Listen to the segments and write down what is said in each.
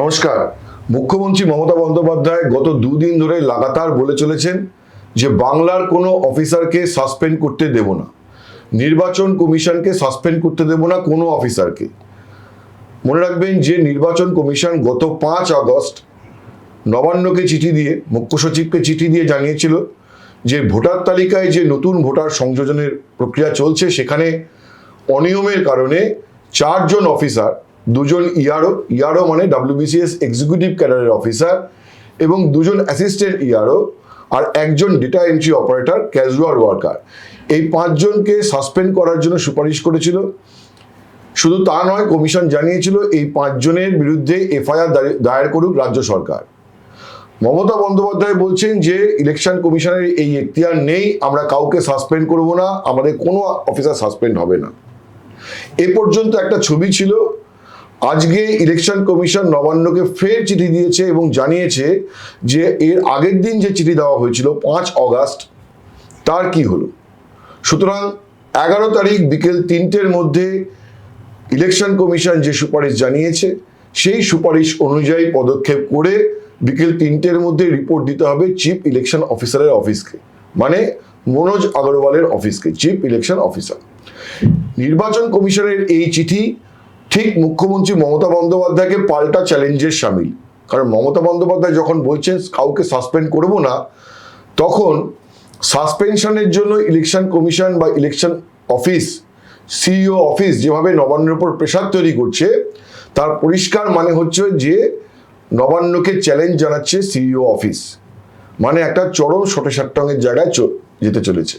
নমস্কার। মুখ্যমন্ত্রী মমতা বন্দ্যোপাধ্যায় গত দুদিন ধরে লাগাতার বলে চলেছেন যে বাংলার কোনো অফিসারকে সাসপেন্ড করতে দেব না। নির্বাচন কমিশনকে সাসপেন্ড করতে দেব না কোনো অফিসারকে। মনে রাখবেন যে নির্বাচন কমিশন গত পাঁচ আগস্ট নবান্নকে চিঠি দিয়ে, মুখ্য সচিবকে চিঠি দিয়ে জানিয়েছিল যে ভোটার তালিকায় যে নতুন ভোটার সংযোজনের প্রক্রিয়া চলছে, সেখানে অনিয়মের কারণে চারজন অফিসার দুজন ইআরও ইআরও মানে ডাব্লিউবিসিএস এক্সিকিউটিভ ক্যাডারের অফিসার এবং দুজন অ্যাসিস্ট্যান্ট ইআরও আর একজন data entry operator casual worker এই পাঁচজনকে সাসপেন্ড করার জন্য সুপারিশ করেছিল। শুধু তা নয় কমিশন জানিয়েছিল এই পাঁচজনের বিরুদ্ধে এফআইআর দায়ের করুক রাজ্য সরকার। মমতা বন্দ্যোপাধ্যায় বলছেন যে ইলেকশন কমিশনের এই এখতিয়ার নেই, আমরা কাউকে সাসপেন্ড করব না, আমাদের কোনো অফিসার সাসপেন্ড হবে না। এ পর্যন্ত একটা ছবি ছিল আজকে ইলেকশন কমিশন নবান্নকে ফের চিঠি দিয়েছে এবং জানিয়েছে যে এর আগের দিন যে চিঠি দেওয়া হয়েছিল, পাঁচ অগাস্ট, তার কি হলো? সুতরাং এগারো তারিখ বিকেল তিনটের মধ্যে ইলেকশন কমিশন যে সুপারিশ জানিয়েছে, সেই সুপারিশ অনুযায়ী পদক্ষেপ করে বিকেল তিনটের মধ্যে রিপোর্ট দিতে হবে চিফ ইলেকশন অফিসারের অফিসকে। মানে মনোজ আগরওয়ালের অফিসকে, চিফ ইলেকশন অফিসার। নির্বাচন কমিশনের এই চিঠি ঠিক মুখ্যমন্ত্রী মমতা বন্দ্যোপাধ্যায়কে পাল্টা চ্যালেঞ্জের সামিল। কারণ মমতা বন্দ্যোপাধ্যায় যখন বলছেন, কাউকে সাসপেন্ড করব না, তখন সাসপেনশনের জন্য ইলেকশন কমিশন বা ইলেকশন অফিস, সিইও অফিস যেভাবে নবান্নের উপর প্রেশার তৈরি করছে, তার পরিষ্কার মানে হচ্ছে যে নবান্নকে চ্যালেঞ্জ জানাচ্ছে সিইও অফিস। মানে একটা চরম সটেসাট্টঙের জায়গায় চ- যেতে চলেছে।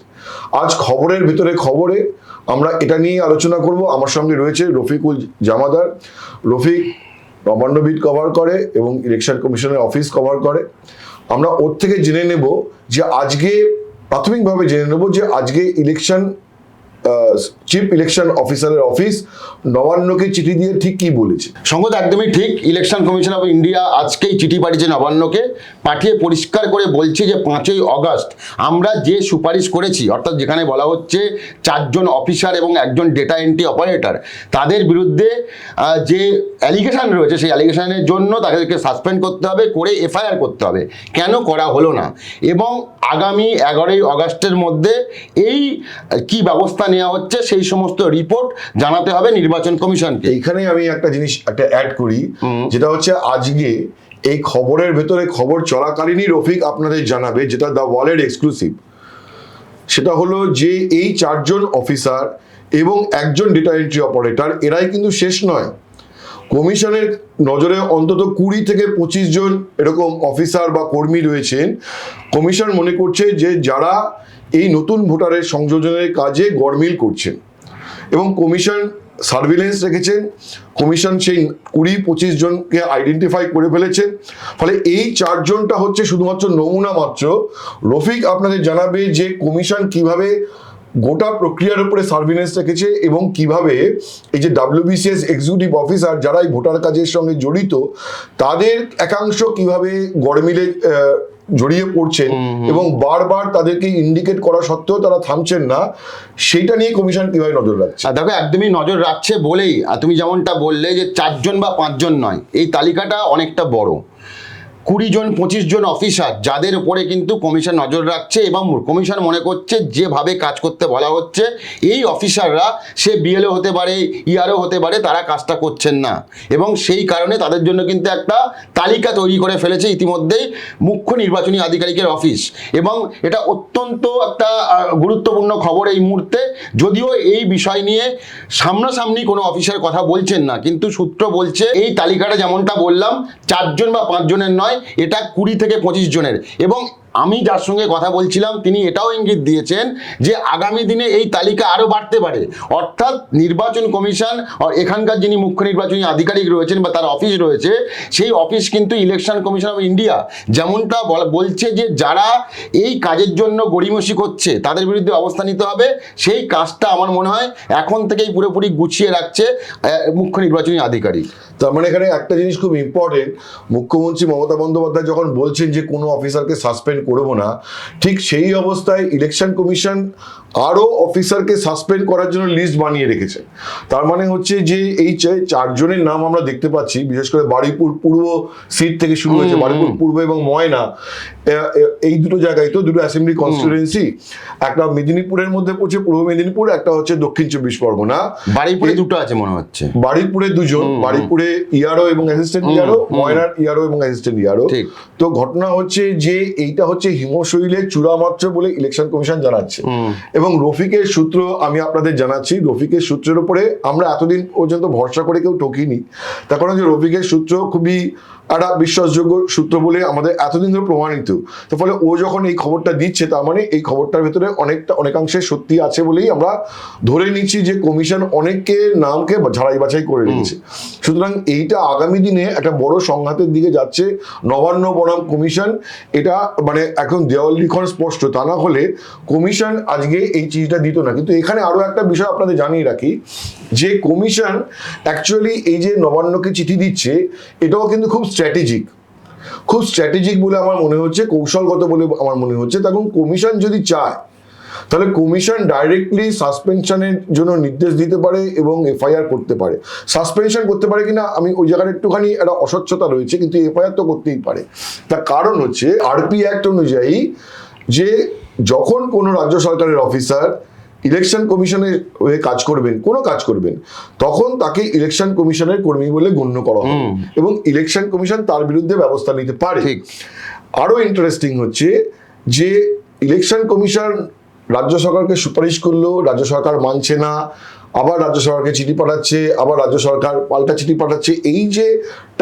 আজ খবরের ভিতরে খবরে আমরা এটা নিয়ে আলোচনা করব। আমার সঙ্গে রয়েছে রফিকুল জামাদার। রফিক রমান্ডবিদ কভার করে এবং ইলেকশন কমিশনের অফিস কভার করে। আমরা ওর থেকে জেনে নেব যে আজকে, প্রাথমিকভাবে জেনে নেব যে আজকে ইলেকশন চিফ ইলেকশন অফিসারের অফিস নবান্নকে চিঠি দিয়ে ঠিক কি বলেছে? সঙ্গত একদমই ঠিক। ইলেকশন কমিশন অফ ইন্ডিয়া আজকেই চিঠি পাঠিয়েছে নবান্নকে। পাঠিয়ে পরিষ্কার করে বলছে যে, পাঁচই অগস্ট আমরা যে সুপারিশ করেছি, অর্থাৎ যেখানে বলা হচ্ছে চারজন অফিসার এবং একজন ডেটা এন্ট্রি অপারেটর তাদের বিরুদ্ধে যে অ্যালিগেশন রয়েছে, সেই অ্যালিগেশনের জন্য তাদেরকে সাসপেন্ড করতে হবে, করে এফআইআর করতে হবে। কেন করা হলো না? এবং আগামী এগারোই অগস্টের মধ্যে এই কি ব্যবস্থা নেওয়া হচ্ছে সেই সমস্ত রিপোর্ট জানাতে হবে নির্বাচন কমিশনকে। এইখানে আমি একটা জিনিস একটা অ্যাড করি যেটা হচ্ছে আজকে এই খবরের ভেতরে খবর চলাকালীনই রফিক আপনাদের জানাবে যেটা দ্য ওয়ালেড এক্সক্লুসিভ সেটা হলো যে এই চারজন অফিসার এবং একজন ডেটা এন্ট্রি অপারেটর এরাই কিন্তু শেষ নয়। কমিশনের নজরে অন্তত কুড়ি থেকে পঁচিশ জন এরকম অফিসার বা কর্মী রয়েছেন। কমিশন মনে করছে যে যারা এই নতুন ভোটারের সংযোজনের কাজে গড়মিল করছেন এবং কমিশন সার্ভিলেন্স রেখেছেন, কমিশন সেই কুড়ি পঁচিশ জনকে আইডেন্টিফাই করে ফেলেছেন। ফলে এই চারজনটা হচ্ছে শুধুমাত্র নমুনা মাত্র। রফিক, আপনাদের জানাবে যে কমিশন কীভাবে গোটা প্রক্রিয়ার উপরে সার্ভিলেন্স রেখেছে এবং কীভাবে এই যে ডাব্লিউবিসিএস এক্সিকিউটিভ অফিসার যারা এই ভোটার কাজের সঙ্গে জড়িত, তাদের একাংশ কীভাবে গড়মিলে জড়িয়ে পড়ছেন এবং বারবার তাদেরকে ইন্ডিকেট করা সত্ত্বেও তারা থামছেন না সেটা নিয়ে কমিশন কীভাবে নজর রাখছে? দেখো একদমই নজর রাখছে বলেই আর তুমি যেমনটা বললে যে চারজন বা পাঁচজন নয় এই তালিকাটা অনেকটা বড়। কুড়ি জন, পঁচিশ জন অফিসার যাদের উপরে কিন্তু কমিশন নজর রাখছে এবং কমিশন মনে করছে যেভাবে কাজ করতে বলা হচ্ছে, এই অফিসাররা সে বিএলও হতে পারে ইআরও হতে পারে, তারা কাজটা করছেন না। এবং সেই কারণে তাদের জন্য কিন্তু একটা তালিকা তৈরি করে ফেলেছে ইতিমধ্যেই মুখ্য নির্বাচনী আধিকারিকের অফিস এবং এটা অত্যন্ত একটা গুরুত্বপূর্ণ খবর এই মুহূর্তে। যদিও এই বিষয় নিয়ে সামনাসামনি কোনো অফিসার কথা বলছেন না, কিন্তু সূত্র বলছে এই তালিকাটা যেমনটা বললাম, চারজন বা পাঁচজনের নয় এটা কুড়ি থেকে পঁচিশ জনের। এবং আমি যার সঙ্গে কথা বলছিলাম, তিনি এটাও ইঙ্গিত দিয়েছেন যে আগামী দিনে এই তালিকা আরও বাড়তে পারে। অর্থাৎ নির্বাচন কমিশন এখানকার যিনি মুখ্য নির্বাচনী আধিকারিক রয়েছেন বা তার অফিস রয়েছে, সেই অফিস কিন্তু ইলেকশন কমিশন অফ ইন্ডিয়া। যেমনটা বল- বলছে যে যারা এই কাজের জন্য গড়িমসি করছে, তাদের বিরুদ্ধে অবস্থা নিতে হবে। সেই কাজটা আমার মনে হয় এখন থেকেই পুরোপুরি গুছিয়ে রাখছে মুখ্য নির্বাচনী আধিকারিক। তার মানে এখানে একটা জিনিস খুব ইম্পর্টেন্ট মুখ্যমন্ত্রী মমতা বন্দ্যোপাধ্যায় যখন বলছেন যে কোনো অফিসারকে সাসপেন্ড করব না ঠিক সেই অবস্থায় ইলেকশন কমিশন আরও অফিসারকে সাসপেন্ড করার জন্য লিস্ট বানিয়ে রেখেছে। তার মানে হচ্ছে যে এই চারজনের নাম আমরা দেখতে পাচ্ছি বিশেষ করে বাড়িপুর পূর্ব সিট থেকে শুরু হয়েছে বাড়িপুর পূর্ব এবং ময়না এই দুটো জায়গায় তো দুটো অ্যাসেম্বলি কনস্টিটুয়েন্সি একটা মেদিনীপুরের মধ্যে পড়ছে পূর্ব মেদিনীপুর একটা হচ্ছে দক্ষিণ চব্বিশ পরগনা। বাড়িপুরে দুটো আছে মনে হচ্ছে। বাড়িপুরে দুজন বাড়িপুরে ইয়ারও এবং অ্যাসিস্ট্যান্ট ইয়ারও ময়নার ইয়ারও এবং অ্যাসিস্ট্যান্ট ইয়ারও। তো ঘটনা হচ্ছে যে এইটা হচ্ছে হিমশৈলের চূড়ামাত্র বলে ইলেকশন কমিশন জানাচ্ছে। এবং রফিকের সূত্র আমি আপনাদের জানাচ্ছি রফিকের সূত্রের উপরে আমরা এতদিন পর্যন্ত ভরসা করে কেউ ঠকিনি। তার কারণ যে রফিকের সূত্র খুবই একটা বিশ্বাসযোগ্য সূত্র বলে আমাদের এতদিন ধরে প্রমাণিত। তো ফলে ও যখন এই খবরটা দিচ্ছে তার মানে এই খবরটার ভেতরে অনেকটা অনেকাংশে সত্যি আছে বলেই আমরা ধরে নিচ্ছি যে কমিশন অনেককে নামকে ঝাড়াই বাছাই করে রেখেছে। সুতরাং এইটা আগামী দিনে একটা বড় সংঘাতের দিকে যাচ্ছে নবান্ন বনাম কমিশন। এটা মানে এখন দেওয়াল লিখন স্পষ্ট তা না হলে কমিশন আজকে এই চিঠিটা দিত না। কিন্তু এখানে আরও একটা বিষয় আপনাদের জানিয়ে রাখি যে কমিশন অ্যাকচুয়ালি এই যে নবান্নকে চিঠি দিচ্ছে, এটাও কিন্তু খুব স্ট্র্যাটেজিক খুব স্ট্র্যাটেজিক বলে আমার মনে হচ্ছে, কৌশলগত বলে আমার মনে হচ্ছে। তখন কমিশন যদি চায়, তাহলে কমিশন ডাইরেক্টলি সাসপেনশনের জন্য নির্দেশ দিতে পারে এবং এফআইআর করতে পারে। সাসপেনশন করতে পারে কিনা, আমি ওই জায়গাটা একটুখানি একটা অস্বচ্ছতা রয়েছে, কিন্তু এফআইআর তো করতেই পারে। তার কারণ হচ্ছে আরপি অ্যাক্ট অনুযায়ী যে যখন কোনো রাজ্য সরকারের অফিসার ইলেকশন কমিশনের হয়ে কাজ করবেন কোনো কাজ করবেন তখন তাকে ইলেকশন কমিশনের কর্মী বলে গণ্য করা হবে এবং ইলেকশন কমিশন তার বিরুদ্ধে ব্যবস্থা নিতে পারে। আরও আরও ইন্টারেস্টিং হচ্ছে যে ইলেকশন কমিশন রাজ্য সরকারকে সুপারিশ করল রাজ্য সরকার মানছে না আবার রাজ্য সরকারকে চিঠি পাঠাচ্ছে, আবার রাজ্য সরকার পাল্টা চিঠি পাঠাচ্ছে। এই যে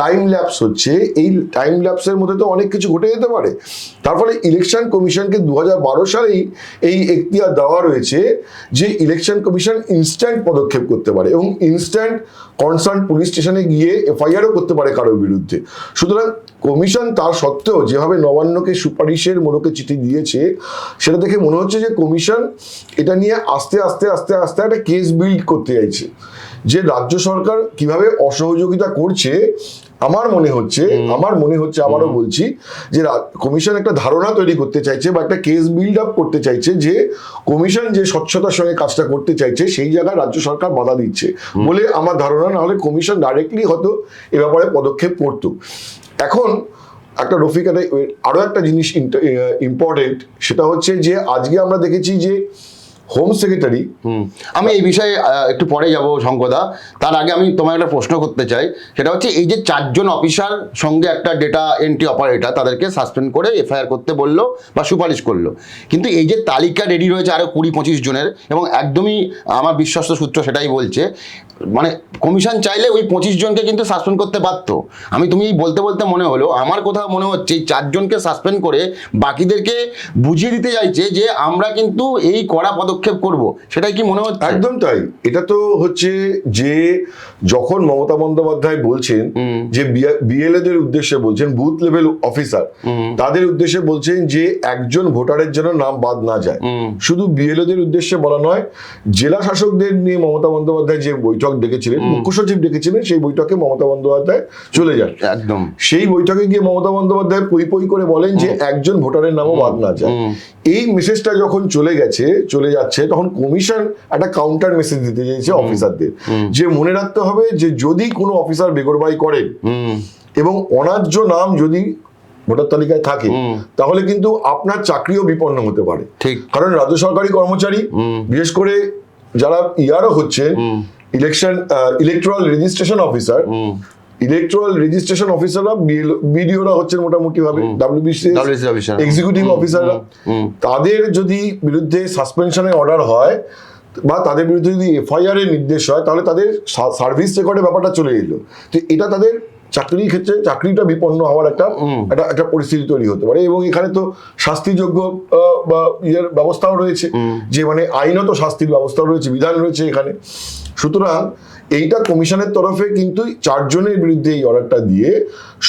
টাইম ল্যাপস হচ্ছে, এই টাইম ল্যাপসের মধ্যে তো অনেক কিছু ঘটে যেতে পারে। তার ফলে ইলেকশন কমিশনকে দু বারো সালেই এই এখতিয়ার দেওয়া রয়েছে যে ইলেকশন কমিশন ইনস্ট্যান্ট পদক্ষেপ করতে পারে এবং ইনস্ট্যান্ট কনসার্ন পুলিশ স্টেশনে গিয়ে এফআইআরও করতে পারে কারোর বিরুদ্ধে। সুতরাং কমিশন তার সত্ত্বেও যেভাবে নবান্নকে সুপারিশের মোড়কে চিঠি দিয়েছে সেটা দেখে মনে হচ্ছে যে কমিশন এটা নিয়ে আস্তে আস্তে আস্তে আস্তে একটা কেস বিল্ড করতে চাইছে। যে রাজ্য সরকার কীভাবে অসহযোগিতা করছে আমার মনে হচ্ছে আমার মনে হচ্ছে আবারও বলছি যে কমিশন একটা ধারণা তৈরি করতে চাইছে বা একটা কেস বিল্ড আপ করতে চাইছে যে কমিশন যে স্বচ্ছতার সঙ্গে কাজটা করতে চাইছে সেই জায়গায় রাজ্য সরকার বাধা দিচ্ছে বলে আমার ধারণা না হলে কমিশন ডাইরেক্টলি হয়তো এ ব্যাপারে পদক্ষেপ করতো। এখন একটা রফিকাতে আরও একটা জিনিস ইম্পর্টেন্ট সেটা হচ্ছে যে আজকে আমরা দেখেছি যে হোম। সেক্রেটারি। আমি এই বিষয়ে একটু পরে যাব শঙ্কদা। তার আগে আমি তোমায় একটা প্রশ্ন করতে চাই। সেটা হচ্ছে এই যে চারজন অফিসার সঙ্গে একটা ডেটা এন্ট্রি অপারেটর তাদেরকে সাসপেন্ড করে এফআইআর করতে বলল বা সুপারিশ করল। কিন্তু এই যে তালিকা রেডি রয়েছে আরও কুড়ি পঁচিশ জনের এবং একদমই আমার বিশ্বস্ত সূত্র সেটাই বলছে মানে কমিশন চাইলে ওই পঁচিশ জনকে কিন্তু সাসপেন্ড করতে পারতো আমি তুমি এই বলতে বলতে মনে হলো আমার কোথাও মনে হচ্ছে এই চারজনকে সাসপেন্ড করে বাকিদেরকে বুঝিয়ে দিতে চাইছে যে আমরা কিন্তু এই কড়া পদক্ষেপ করব। সেটাই কি মনে হচ্ছে? একদম তাই। এটা তো হচ্ছে যে যখন মমতা বন্দ্যোপাধ্যায় বলছেন যে বিএলএ দের উদ্দেশ্যে বলছেন বুথ লেভেল অফিসার তাদের উদ্দেশ্যে বলছেন যে একজন ভোটারের জন্য নাম বাদ না যায়। শুধু বিএলএ দের উদ্দেশ্যে বলা নয় জেলা শাসকদের নিয়ে মমতা বন্দ্যোপাধ্যায় যে বৈঠক ডেকেছিলেন মুখ্য সচিব ডেকেছিলেন সেই বৈঠকে মমতা বন্দ্যোপাধ্যায় চলে যান। একদম। সেই বৈঠকে গিয়ে মমতা বন্দ্যোপাধ্যায় পই পই করে বলেন যে একজন ভোটারের নামও বাদ না যায়। এই মেসেজটা যখন চলে গেছে চলে যাচ্ছে তখন কমিশন একটা কাউন্টার মেসেজ দিতে চাইছে অফিসারদের যে মনে রাখতে হবে যে যদি কোনো অফিসার বেগরবাই করেন এবং অনার্য নাম যদি ভোটার তালিকায় থাকে তাহলে কিন্তু আপনার চাকরিও বিপন্ন হতে পারে। ঠিক। কারণ রাজ্য সরকারি কর্মচারী বিশেষ করে যারা ইয়ারও হচ্ছে election electoral registration officer electoral registration অফিসাররা বিডিওরা হচ্ছেন মোটামুটি ভাবে ডাব্লিউবিসি WBC এক্সিকিউটিভ অফিসাররা তাদের যদি বিরুদ্ধে সাসপেনশনের অর্ডার হয় বা তাদের বিরুদ্ধে যদি এফআইআর এর নির্দেশ হয় তাহলে তাদের সার্ভিস রেকর্ডের ব্যাপারটা চলে এলো। তো এটা তাদের চাকরির ক্ষেত্রে চাকরিটা বিপন্ন হওয়ার একটা একটা একটা পরিস্থিতি তৈরি হতে পারে এবং এখানে তো শাস্তিযোগ্য বা ইয়ের ব্যবস্থাও রয়েছে। যে মানে আইনত শাস্তির ব্যবস্থা রয়েছে বিধান রয়েছে এখানে। সুতরাং এইটা কমিশনের তরফে কিন্তু চারজনের বিরুদ্ধে এই অর্ডারটা দিয়ে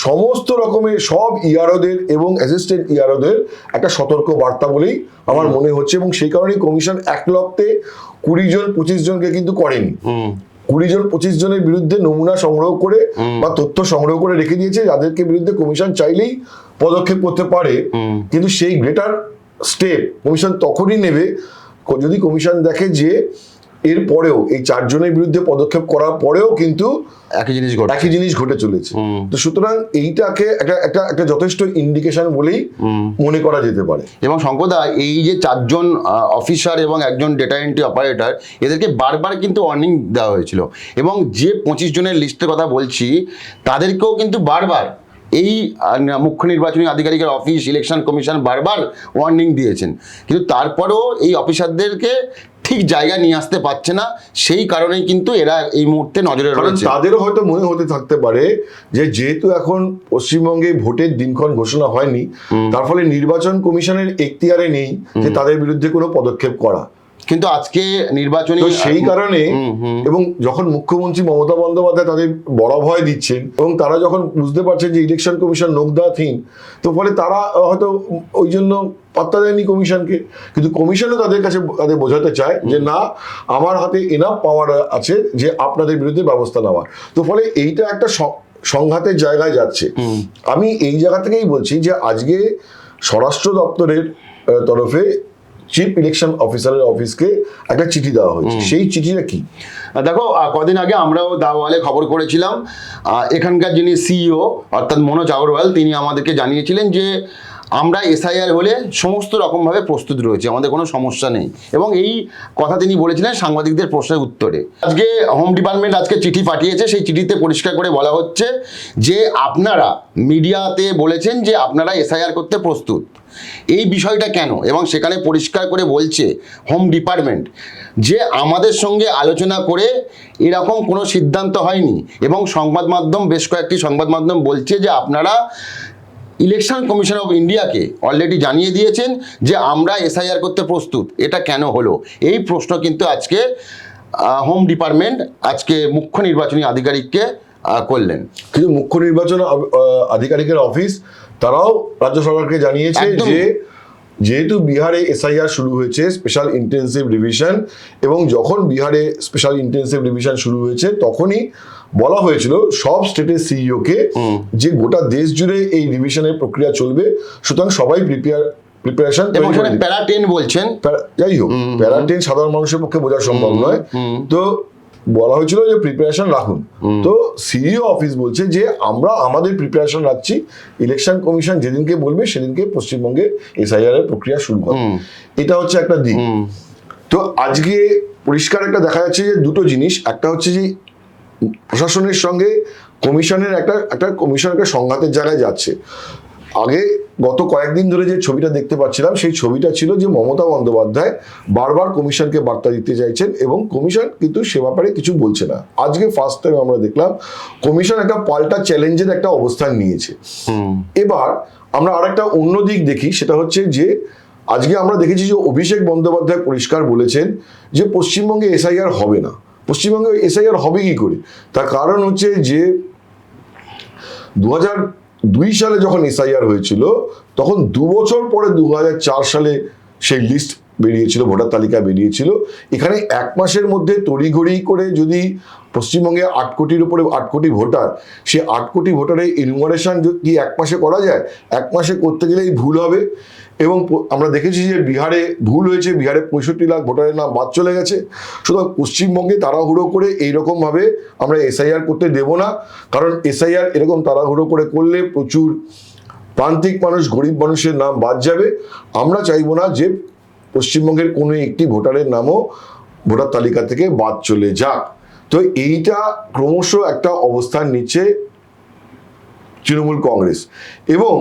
সমস্ত রকমের সব ইয়ারোদের এবং অ্যাসিস্ট্যান্ট ইয়ারোদের একটা সতর্ক বার্তা বলেই আমার মনে হচ্ছে এবং সেই কারণেই কমিশন এক লক্তে কুড়ি জন পঁচিশ জনকে কিন্তু করেনি। কুড়ি জন পঁচিশ জনের বিরুদ্ধে নমুনা সংগ্রহ করে বা তথ্য সংগ্রহ করে রেখে দিয়েছে যাদেরকে বিরুদ্ধে কমিশন চাইলেই পদক্ষেপ করতে পারে। কিন্তু সেই গ্রেটার স্টেপ কমিশন তখনই নেবে যদি কমিশন দেখে যে এর পরেও এই চারজনের বিরুদ্ধে পদক্ষেপ করার পরেও কিন্তু একই জিনিস ঘটে একই জিনিস ঘটে চলেছে। তো সুতরাং এইটাকে একটা একটা একটা যথেষ্ট ইন্ডিকেশন বলেই মনে করা যেতে পারে। এবং শঙ্কদা এই যে চারজন অফিসার এবং একজন ডেটা এন্ট্রি অপারেটর এদেরকে বারবার কিন্তু ওয়ার্নিং দেওয়া হয়েছিল। এবং যে পঁচিশ জনের লিস্টের কথা বলছি তাদেরকেও কিন্তু বারবার এই মুখ্য নির্বাচনী আধিকারিকের অফিস ইলেকশন কমিশন বারবার ওয়ার্নিং দিয়েছেন। কিন্তু তারপরেও এই অফিসারদেরকে ঠিক জায়গা নিয়ে আসতে পারছে না সেই কারণেই কিন্তু এরা এই মুহূর্তে নজরে রয়েছে। তাদেরও হয়তো মনে হতে থাকতে পারে যে যেহেতু এখন পশ্চিমবঙ্গে ভোটের দিনক্ষণ ঘোষণা হয়নি তার ফলে নির্বাচন কমিশনের এখতিয়ারে নেই যে তাদের বিরুদ্ধে কোনো পদক্ষেপ করা। কিন্তু আজকে নির্বাচনী সেই কারণে এবং যখন মুখ্যমন্ত্রী মমতা বন্দ্যোপাধ্যায় তাদের বড় ভয় দিচ্ছেন এবং তারা যখন বুঝতে পারছেন যে ইলেকশন কমিশন নোকদাথহীন তো ফলে তারা হয়তো ওই জন্য পাত্তা দেয়নি কমিশনকে। কিন্তু কমিশনও তাদের কাছে তাদের বোঝাতে চায় যে না আমার হাতে এনাফ পাওয়ার আছে যে আপনাদের বিরুদ্ধে ব্যবস্থা নেওয়ার। তো ফলে এইটা একটা সংঘাতের জায়গায় যাচ্ছে। আমি এই জায়গা থেকেই বলছি যে আজকে স্বরাষ্ট্র দপ্তরের তরফে চিফ ইলেকশন অফিসারের অফিসকে একটা চিঠি দেওয়া হয়েছে। সেই চিঠিটা কি? দেখো কদিন আগে আমরাও দাওয়ালে খবর করেছিলাম। এখানকার যিনি সিইও অর্থাৎ মনোজ আগরওয়াল তিনি আমাদেরকে জানিয়েছিলেন যে আমরা এসআইআর হলে সমস্ত রকমভাবে প্রস্তুত রয়েছে, আমাদের কোনো সমস্যা নেই। এবং এই কথা তিনি বলেছিলেন সাংবাদিকদের প্রশ্নের উত্তরে। আজকে হোম ডিপার্টমেন্ট আজকে চিঠি পাঠিয়েছে, সেই চিঠিতে পরিষ্কার করে বলা হচ্ছে যে, আপনারা মিডিয়াতে বলেছেন যে, আপনারা এসআইআর করতে প্রস্তুত। এই বিষয়টা কেন? এবং সেখানে পরিষ্কার করে বলছে হোম ডিপার্টমেন্ট যে, আমাদের সঙ্গে আলোচনা করে এরকম কোনো সিদ্ধান্ত হয়নি। এবং সংবাদ মাধ্যম, বেশ কয়েকটি সংবাদ মাধ্যম বলছে যে, আপনারা ইলেকশন কমিশন অফ ইন্ডিয়াকে অলরেডি জানিয়ে দিয়েছেন যে আমরা এসআইআর করতে প্রস্তুত। এটা কেন হলো? এই প্রশ্ন কিন্তু আজকে হোম ডিপার্টমেন্ট আজকে মুখ্য নির্বাচনী আধিকারিককে করলেন। কিন্তু মুখ্য নির্বাচন আধিকারিকের অফিস তারাও রাজ্য সরকারকে জানিয়েছে যে যেহেতু বিহারে এসআইআর শুরু হয়েছে স্পেশাল ইন্টেন্সিভ ডিভিশন এবং যখন বিহারে স্পেশাল ইন্টেন্সিভ ডিভিশন শুরু হয়েছে তখনই বলা হয়েছিল সব স্টেটের সিইও কে যে গোটা দেশ জুড়ে এই রিভিশনের প্রক্রিয়া চলবে সুতরাং সবাই প্রিপেয়ার প্রিপারেশন এবং প্যারা টেন বলছেন। যাই হোক প্যারাটেন সাধারণ মানুষের পক্ষে বোঝা সম্ভব নয়। তো বলা হয়েছিল যে প্রিপারেশন রাখুন। তো সিইও অফিস বলছে যে আমরা আমাদের প্রিপারেশন রাখছি। ইলেকশন কমিশন যেদিনকে বলবে সেদিনকে পশ্চিমবঙ্গে এসআইআর এর প্রক্রিয়া শুরু হবে। এটা হচ্ছে একটা দিক। তো আজকে পরিষ্কার একটা দেখা যাচ্ছে যে দুটো জিনিস। একটা হচ্ছে যে প্রশাসনের সঙ্গে কমিশনের একটা একটা কমিশন একটা সংঘাতের জায়গায় যাচ্ছে। আগে গত কয়েকদিন ধরে যে ছবিটা দেখতে পাচ্ছিলাম সেই ছবিটা ছিল যে মমতা বন্দ্যোপাধ্যায় বারবার কমিশনকে বার্তা দিতে চাইছেন এবং কমিশন কিন্তু সে ব্যাপারে কিছু বলছে না। আজকে ফার্স্ট টাইম আমরা দেখলাম কমিশন একটা পাল্টা চ্যালেঞ্জের একটা অবস্থান নিয়েছে। এবার আমরা আরেকটা অন্য দিক দেখি সেটা হচ্ছে যে আজকে আমরা দেখেছি যে অভিষেক বন্দ্যোপাধ্যায় পরিষ্কার বলেছেন যে পশ্চিমবঙ্গে এসআইআর হবে না। পশ্চিমবঙ্গে এসআইআর হবে কি করে? তার কারণ হচ্ছে যে দু দুই সালে যখন এসআইআর হয়েছিল, তখন দু বছর পরে দু সালে সেই লিস্ট বেরিয়েছিল, ভোটার তালিকা বেরিয়েছিল। এখানে এক মাসের মধ্যে তড়িঘড়ি করে যদি পশ্চিমবঙ্গে আট কোটির উপরে, আট কোটি ভোটার, সে আট কোটি ভোটারের ইনভারেশন কি এক মাসে করা যায়? এক মাসে করতে গেলেই ভুল হবে। এবং আমরা দেখেছি যে বিহারে ভুল হয়েছে, বিহারে পঁয়ষট্টি লাখ ভোটারের নাম বাদ চলে গেছে। সুতরাং পশ্চিমবঙ্গে তাড়াহুড়ো করে এইরকমভাবে আমরা এসআইআর করতে দেব না। কারণ এসআইআর এরকম তাড়াহুড়ো করে করলে প্রচুর প্রান্তিক মানুষ, গরিব মানুষের নাম বাদ যাবে। আমরা চাইব না যে পশ্চিমবঙ্গের কোনো একটি ভোটারের নামও ভোটার তালিকা থেকে বাদ চলে যাক। তো এইটা ক্রমশ একটা অবস্থান নিচ্ছে তৃণমূল কংগ্রেস। এবং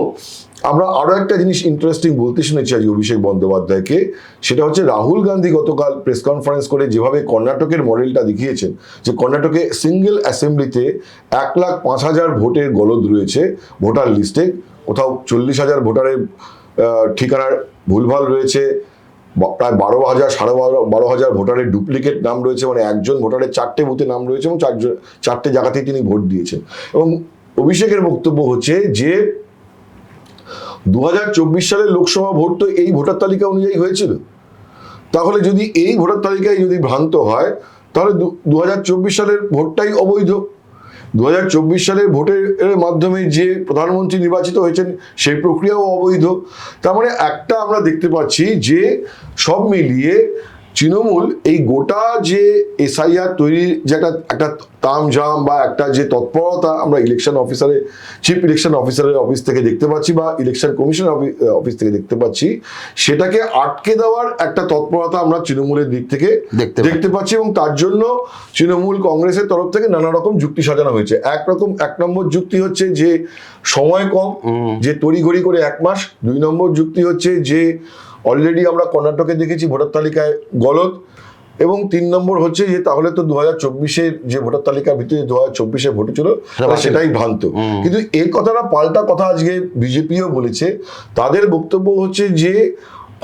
আমরা আরও একটা জিনিস ইন্টারেস্টিং বলতে শুনেছি আজ অভিষেক বন্দ্যোপাধ্যায়কে, সেটা হচ্ছে রাহুল গান্ধী গতকাল প্রেস কনফারেন্স করে যেভাবে কর্ণাটকের মডেলটা দেখিয়েছেন, যে কর্ণাটকে সিঙ্গেল অ্যাসেম্বলিতে এক লাখ পাঁচ হাজার ভোটের গলদ রয়েছে ভোটার লিস্টে কোথাও চল্লিশ হাজার ভোটারের ঠিকানার ভুলভাল রয়েছে প্রায় বারো হাজার, সাড়ে বারো বারো হাজার ভোটারের ডুপ্লিকেট নাম রয়েছে মানে একজন ভোটারের চারটে বুথে নাম রয়েছে এবং চারজন, চারটে জায়গাতেই তিনি ভোট দিয়েছেন। এবং অভিষেকের বক্তব্য হচ্ছে যে দু হাজার চব্বিশ সালের লোকসভা ভোট তো এই ভোটার তালিকা অনুযায়ী হয়েছিল। তাহলে যদি এই ভোটার তালিকায় যদি ভ্রান্ত হয়, তাহলে দু হাজার চব্বিশ সালের ভোটটাই অবৈধ। দু হাজার চব্বিশ সালের ভোটের মাধ্যমে যে প্রধানমন্ত্রী নির্বাচিত হয়েছেন, সেই প্রক্রিয়াও অবৈধ। তার মানে একটা আমরা দেখতে পাচ্ছি যে সব মিলিয়ে তৃণমূল এই গোটা যে এসআইআর তৈরির যে একটা একটা তামঝাম বা একটা যে তৎপরতা আমরা ইলেকশন অফিসারে চিফ ইলেকশন অফিসারের অফিস থেকে দেখতে পাচ্ছি বা ইলেকশন কমিশন অফিস থেকে দেখতে পাচ্ছি সেটাকে আটকে দেওয়ার একটা তৎপরতা আমরা তৃণমূলের দিক থেকে দেখতে দেখতে পাচ্ছি এবং তার জন্য তৃণমূল কংগ্রেসের তরফ থেকে নানা রকম যুক্তি সাজানো হয়েছে। একরকম এক নম্বর যুক্তি হচ্ছে যে সময় কম যে তড়িঘড়ি করে এক মাস দুই নম্বর যুক্তি হচ্ছে যে অলরেডি আমরা কর্ণাটকে দেখেছি ভোটার তালিকায় গলত এবং তিন নম্বর হচ্ছে যে তাহলে তো দু হাজার চব্বিশের যে ভোটার তালিকার ভিতরে দু হাজার চব্বিশে ভোট ছিল সেটাই ভ্রান্ত। কিন্তু এই কথাটা পাল্টা কথা আজকে বিজেপিও বলেছে। তাদের বক্তব্য হচ্ছে যে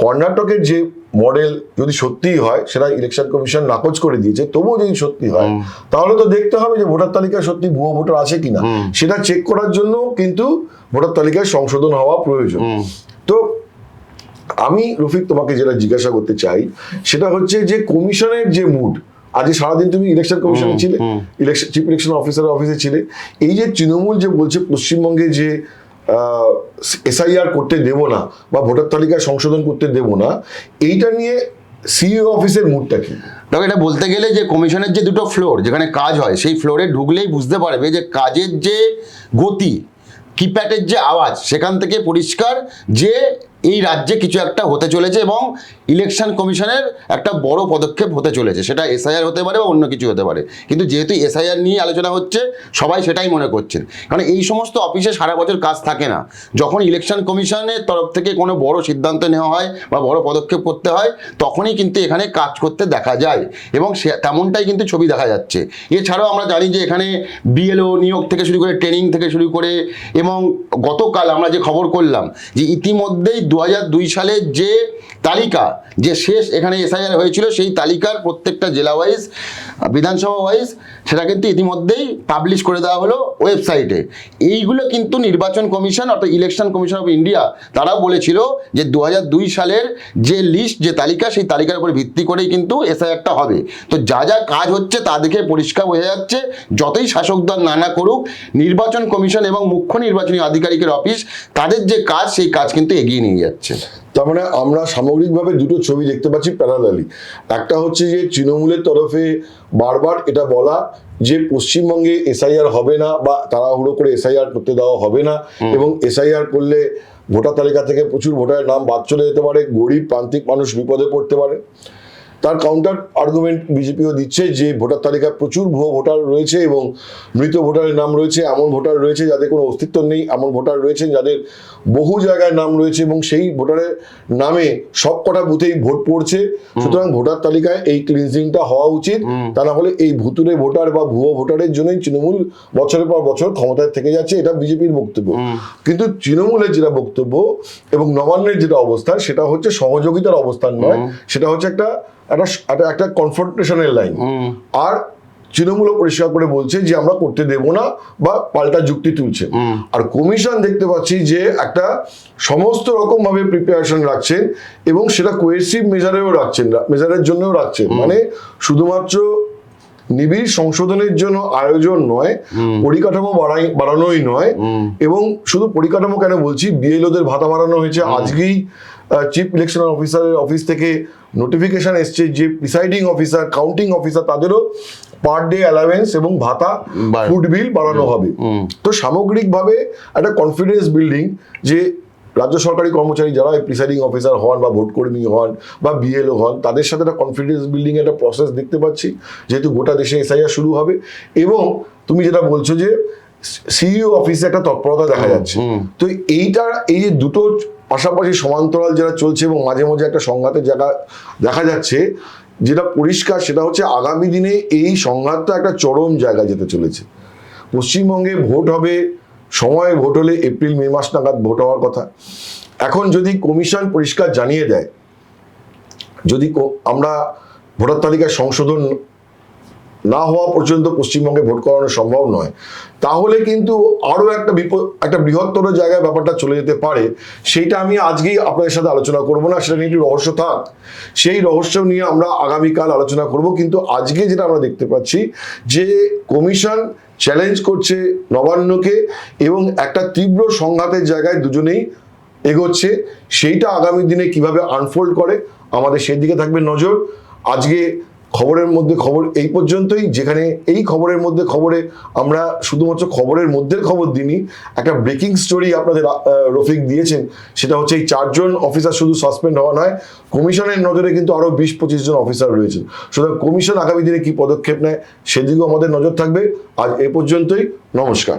কর্ণাটকের যে মডেল যদি সত্যিই হয় সেটা ইলেকশন কমিশন নাকচ করে দিয়েছে তবুও যদি সত্যি হয় তাহলে তো দেখতে হবে যে ভোটার তালিকায় সত্যি ভুয়ো ভোটার আছে কিনা। সেটা চেক করার জন্য কিন্তু ভোটার তালিকায় সংশোধন হওয়া প্রয়োজন। তো আমি রফিক তোমাকে যেটা জিজ্ঞাসা করতে চাই সেটা হচ্ছে যে কমিশনের যে মুড আজকে সারাদিন তুমি ইলেকশন কমিশনে ছিলে ইলেকশন চিফ ইলেকশন অফিসারের অফিসে ছিলে এই যে তৃণমূল যে বলছে পশ্চিমবঙ্গে যে এসআইআর করতে দেব না বা ভোটার তালিকা সংশোধন করতে দেব না এইটা নিয়ে সিইও অফিসের মুডটা কি? দেখো এটা বলতে গেলে যে কমিশনের যে দুটো ফ্লোর যেখানে কাজ হয় সেই ফ্লোরে ঢুকলেই বুঝতে পারবে যে কাজের যে গতি কিপ্যাডের যে আওয়াজ সেখান থেকে পরিষ্কার যে এই রাজ্যে কিছু একটা হতে চলেছে এবং ইলেকশন কমিশনের একটা বড় পদক্ষেপ হতে চলেছে। সেটা এসআইআর হতে পারে বা অন্য কিছু হতে পারে। কিন্তু যেহেতু এসআইআর নিয়ে আলোচনা হচ্ছে, সবাই সেটাই মনে করছেন। কারণ এই সমস্ত অফিসে সারা বছর কাজ থাকে না। যখন ইলেকশন কমিশনের তরফ থেকে কোনো বড় সিদ্ধান্ত নেওয়া হয় বা বড় পদক্ষেপ করতে হয়, তখনই কিন্তু এখানে কাজ করতে দেখা যায়। এবং সে, তেমনটাই কিন্তু ছবি দেখা যাচ্ছে। এছাড়াও আমরা জানি যে এখানে বিএলও নিয়োগ থেকে শুরু করে ট্রেনিং থেকে শুরু করে, এবং গতকাল আমরা যে খবর করলাম যে ইতিমধ্যেই দু সালে যে তালিকা, যে শেষ এখানে এসআইআর হয়েছিল, সেই তালিকার প্রত্যেকটা জেলা ওয়াইজ বিধানসভা ওয়াইজ সেটা কিন্তু ইতিমধ্যেই পাবলিশ করে দেওয়া হলো ওয়েবসাইটে এইগুলো কিন্তু নির্বাচন কমিশন অর্থাৎ ইলেকশন কমিশন অফ ইন্ডিয়া তারাও বলেছিল যে দু সালের যে লিস্ট যে তালিকা, সেই তালিকার উপর ভিত্তি করেই কিন্তু এসআইআরটা হবে। তো যা যা কাজ হচ্ছে তা দেখে পরিষ্কার বোঝা যাচ্ছে, যতই শাসক দল না না করুক, নির্বাচন কমিশন এবং মুখ্য নির্বাচনী আধিকারিকের অফিস তাদের যে কাজ, সেই কাজ কিন্তু এগিয়ে নিয়ে যাচ্ছে। তার মানে আমরা সামগ্রিকভাবে দুটো ছবি দেখতে পাচ্ছি প্যারালালি একটা হচ্ছে যে তৃণমূলের তরফে বারবার এটা বলা যে পশ্চিমবঙ্গে এসআইআর হবে না বা তাড়াহুড়ো করে এসআইআর করতে দেওয়া হবে না এবং এসআইআর করলে ভোটার তালিকা থেকে প্রচুর ভোটারের নাম বাদ চলে যেতে পারে গরিব প্রান্তিক মানুষ বিপদে পড়তে পারে। তার কাউন্টার আর্গুমেন্ট বিজেপিও দিচ্ছে যে ভোটার তালিকায় প্রচুর ভুয়ো ভোটার রয়েছে এবং মৃত ভোটারের নাম রয়েছে এমন ভোটার রয়েছে যাদের কোনো অস্তিত্ব নেই এমন ভোটার রয়েছেন যাদের বহু জায়গায় নাম রয়েছে এবং সেই ভোটারের নামে সব কটা বুথেই ভোট পড়ছে। সুতরাং ভোটার তালিকায় এই ক্লিনজিংটা হওয়া উচিত। তা না হলে এই ভুতুরে ভোটার বা ভুয়ো ভোটারের জন্যই তৃণমূল বছরের পর বছর ক্ষমতায় থেকে যাচ্ছে এটা বিজেপির বক্তব্য। কিন্তু তৃণমূলের যেটা বক্তব্য এবং নবান্নের যেটা অবস্থান সেটা হচ্ছে সহযোগিতার অবস্থান নয় সেটা হচ্ছে একটা একটা একটা কনফ্রন্টেশনের লাইন আর তৃণমূলও পরিষ্কার করে বলছে যে আমরা করতে দেব না বা পাল্টা যুক্তি তুলছে। আর কমিশন দেখতে পাচ্ছি যে একটা সমস্ত রকম ভাবে প্রিপারেশন রাখছেন এবং সেটা কোয়েসিভ মেজারেও রাখছেন মেজারের জন্যও রাখছেন। মানে শুধুমাত্র নিবিড় সংশোধনের জন্য আয়োজন নয় পরিকাঠামো বাড়াই বাড়ানোই নয় এবং শুধু পরিকাঠামো কেন বলছি বিএলওদের ভাতা বাড়ানো হয়েছে আজকেই। চিফ ইলেকশন অফিসারের অফিস থেকে নোটিফিকেশন এসছে যে প্রিসাইডিং অফিসার কাউন্টিং অফিসার তাদেরও পার ডে অ্যালাওয়েন্স এবং ভাতা ফুড বিল বাড়ানো হবে। তো সামগ্রিকভাবে একটা কনফিডেন্স বিল্ডিং যে রাজ্য সরকারি কর্মচারী যারা প্রিসাইডিং অফিসার হন বা ভোট কর্মী হন বা বিএলও হন তাদের সাথে একটা কনফিডেন্স বিল্ডিং একটা প্রসেস দেখতে পাচ্ছি যেহেতু গোটা দেশে এসআইআর শুরু হবে। এবং তুমি যেটা বলছো যে সিইও অফিসে একটা তৎপরতা দেখা যাচ্ছে। তো এইটা এই যে দুটো পাশাপাশি সমান্তরাল যেটা চলছে এবং মাঝে মাঝে একটা সংঘাতের জায়গা দেখা যাচ্ছে, যেটা পরিষ্কার সেটা হচ্ছে আগামী দিনে এই সংঘাতটা একটা চরম জায়গায় যেতে চলেছে। পশ্চিমবঙ্গে ভোট হবে, সময়ে ভোট হলে এপ্রিল, মে মাস নাগাদ ভোট হওয়ার কথা। এখন যদি কমিশন পরিষ্কার জানিয়ে দেয়, যদি আমরা ভোটার তালিকায় সংশোধন না হওয়া পর্যন্ত পশ্চিমবঙ্গে ভোট করানো সম্ভব নয়। তাহলে কিন্তু আরও একটা বিপদ, একটা বৃহত্তর জায়গায় ব্যাপারটা চলে যেতে পারে। সেইটা আমি আজকেই আপনাদের সাথে আলোচনা করব না, সেটা নিয়ে একটু রহস্য থাক। সেই রহস্য নিয়ে আমরা আগামীকাল আলোচনা করব, কিন্তু আজকে যেটা আমরা দেখতে পাচ্ছি যে কমিশন চ্যালেঞ্জ করছে নবান্নকে এবং একটা তীব্র সংঘাতের জায়গায় দুজনেই এগোচ্ছে। সেইটা আগামী দিনে কীভাবে আনফোল্ড করে, আমাদের সেই দিকে থাকবে নজর। আজকে খবরের মধ্যে খবর এই পর্যন্তই। যেখানে এই খবরের মধ্যে খবরে আমরা শুধুমাত্র খবরের মধ্যের খবর দিইনি, একটা ব্রেকিং স্টোরি আপনাদের রফিক দিয়েছেন। সেটা হচ্ছে এই চারজন অফিসার শুধু সাসপেন্ড হওয়া নয়, কমিশনের নজরে কিন্তু আরও বিশ পঁচিশ জন অফিসার রয়েছেন। সুতরাং কমিশন আগামী দিনে কি পদক্ষেপ নেয়, সেদিকেও আমাদের নজর থাকবে। আজ এ পর্যন্তই, নমস্কার।